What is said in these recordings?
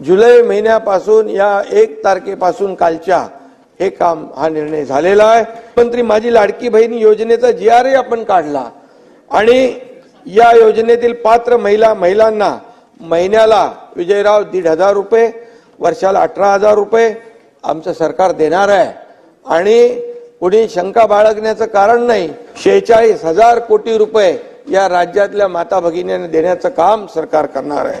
जुलै महिन्यापासून या एक तारखेपासून कालच्या हे काम हा निर्णय झालेला आहे. मंत्री माझी लाडकी बहीण योजनेचा जी आर आपण काढला. आणि या योजनेतील पात्र महिला महिलांना महिन्याला विजयराव दीड हजार रुपये वर्षाला अठरा हजार रुपये आमचं सरकार देणार आहे. आणि कुणी शंका बाळगण्याचं कारण नाही शेहेचाळीस हजार कोटी रुपये या राज्यातल्या माता भगिनींना देण्याचं काम सरकार करणार आहे.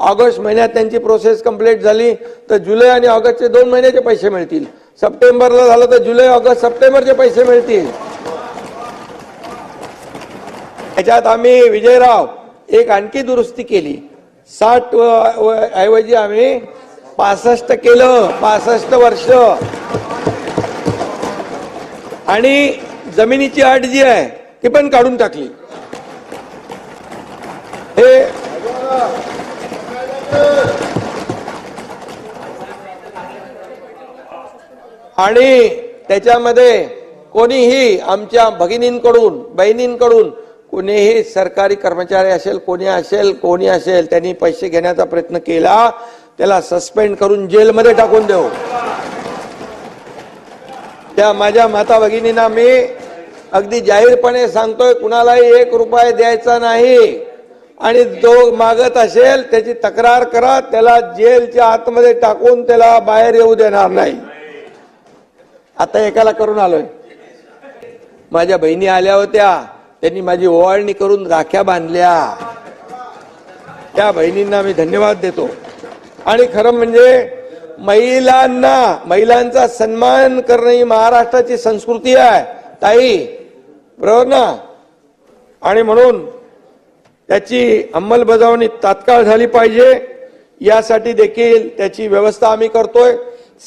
ऑगस्ट महिन्यात त्यांची प्रोसेस कंप्लीट झाली तर जुलै आणि ऑगस्टचे दोन महिन्याचे पैसे मिळतील. सप्टेंबरला झालं तर जुलै ऑगस्ट सप्टेंबरचे पैसे मिळतील. याच्यात आम्ही विजयराव एक आणखी दुरुस्ती केली. साठ ऐवजी आम्ही पासष्ट केलं पासष्ट वर्ष. आणि जमिनीची अट जी आहे ती पण काढून टाकली हे आणि त्याच्यामध्ये कोणीही आमच्या भगिनींकडून बहिणींकडून कोणीही सरकारी कर्मचारी असेल कोणी असेल कोणी असेल त्यांनी पैसे घेण्याचा प्रयत्न केला त्याला सस्पेंड करून जेलमध्ये टाकून देऊ. त्या माझ्या माता भगिनींना मी अगदी जाहीरपणे सांगतोय कुणालाही एक रुपये द्यायचा नाही. आणि जो मागत असेल त्याची तक्रार करा त्याला जेलच्या आतमध्ये टाकून त्याला बाहेर येऊ देणार नाही. आता एकाला करून आलोय. माझ्या बहिणी आल्या होत्या. त्यांनी माझी ओवाळणी करून राख्या बांधल्या. त्या बहिणींना मी धन्यवाद देतो. आणि खरं म्हणजे महिलांना महिलांचा सन्मान करणं ही महाराष्ट्राची संस्कृती आहे. ताई बरोबर ना? आणि म्हणून त्याची अंमलबजावणी तात्काळ झाली पाहिजे. यासाठी देखील त्याची व्यवस्था आम्ही करतोय.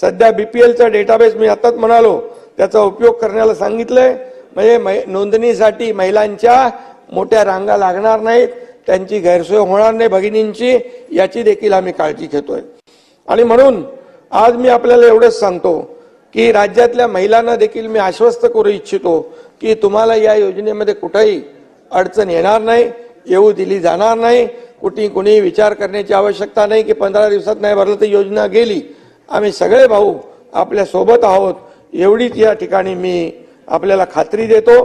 सध्या बीपीएलचा डेटाबेस मी आताच म्हणालो त्याचा उपयोग करण्याला सांगितलंय. म्हणजे मै- नोंदणीसाठी महिलांच्या मोठ्या रांगा लागणार नाहीत त्यांची गैरसोय होणार नाही भगिनींची याची देखील आम्ही काळजी घेतोय. आणि म्हणून आज मी आपल्याला एवढंच सांगतो की राज्यातल्या महिलांना देखील मी आश्वस्त करू इच्छितो की तुम्हाला या योजनेमध्ये कुठेही अडचण येणार नाही येऊ दिली जाणार नाही कुठे कुणी विचार करण्याची आवश्यकता नाही की पंधरा दिवसात नाही भरलं तर योजना गेली. आम्ही सगळे भाऊ आपल्यासोबत आहोत. एवढीच या ठिकाणी मी आपल्याला खात्री देतो.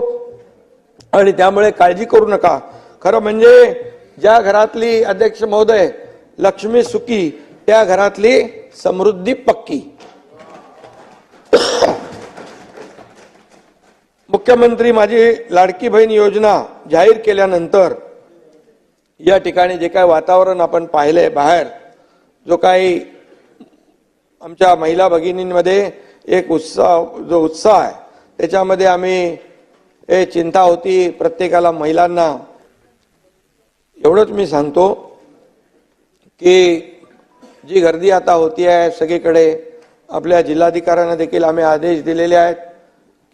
आणि त्यामुळे काळजी करू नका. खरं म्हणजे ज्या घरातली अध्यक्ष महोदय लक्ष्मी सुखी त्या घरातली समृद्धी पक्की. मुख्यमंत्री माझी लाडकी बहीण योजना जाहीर केल्यानंतर या ठिकाणी जे काय वातावरण आपण पाहिलंय बाहेर जो काही आमच्या महिला भगिनींमध्ये एक उत्साह जो उत्साह आहे त्याच्यामध्ये आम्ही हे चिंता होती प्रत्येकाला महिलांना. एवढंच मी सांगतो की जी गर्दी आता होती आहे सगळीकडे आपल्या जिल्हाधिकाऱ्यांना देखील आम्ही आदेश दिलेले आहेत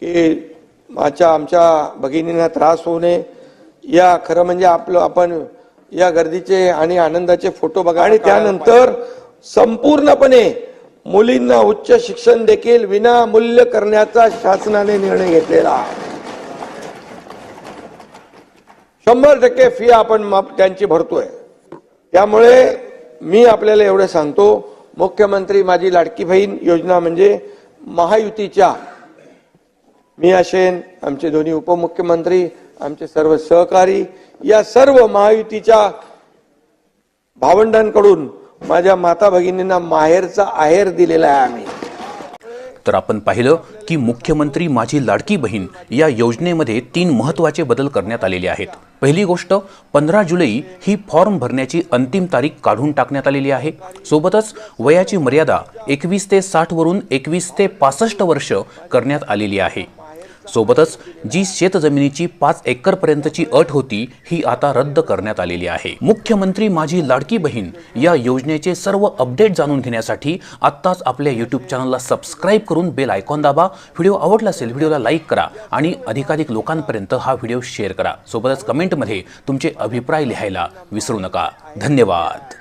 की माझ्या आमच्या भगिनींना त्रास होऊ नये. या खरं म्हणजे आपलं आपण या गर्दीचे आणि आनंदाचे फोटो बघा. आणि त्यानंतर संपूर्णपणे मुलींना उच्च शिक्षण देखील विनामूल्य करण्याचा शासनाने निर्णय घेतलेला आहे. शंभर टक्के फी आपण त्यांची भरतोय. त्यामुळे मी आपल्याला एवढं सांगतो मुख्यमंत्री माझी लाडकी बहीण योजना म्हणजे महायुतीच्या मी असेन आमचे दोन्ही उपमुख्यमंत्री आमचे सर्व सहकारी या सर्व महायुतीच्या भावंडांकडून माझ्या माता भगिनींना माहेरचा आहेर दिलेला आहे आम्ही. तर आपण पाहिलं की मुख्यमंत्री माझी लाडकी बहीण या योजनेमध्ये तीन महत्त्वाचे बदल करण्यात आलेले आहेत. पहिली गोष्ट पंधरा जुलै ही फॉर्म भरण्याची अंतिम तारीख काढून टाकण्यात आलेली आहे. सोबतच वयाची मर्यादा एकवीस ते साठवरून एकवीस ते पासष्ट वर्ष करण्यात आलेली आहे. सोबतच जी शेतजमिनीची पाच एकर पर्यंतची अट होती ही आता रद्द करण्यात आलेली आहे. मुख्यमंत्री माझी लाडकी बहीण या योजनेचे सर्व अपडेट जाणून घेण्यासाठी आत्ताच आपल्या यूट्यूब चॅनलला सबस्क्राईब करून बेल आयकॉन दाबा. व्हिडिओ आवडला असेल व्हिडिओला लाईक करा आणि अधिकाधिक लोकांपर्यंत हा व्हिडिओ शेअर करा. सोबतच कमेंटमध्ये तुमचे अभिप्राय लिहायला विसरू नका. धन्यवाद.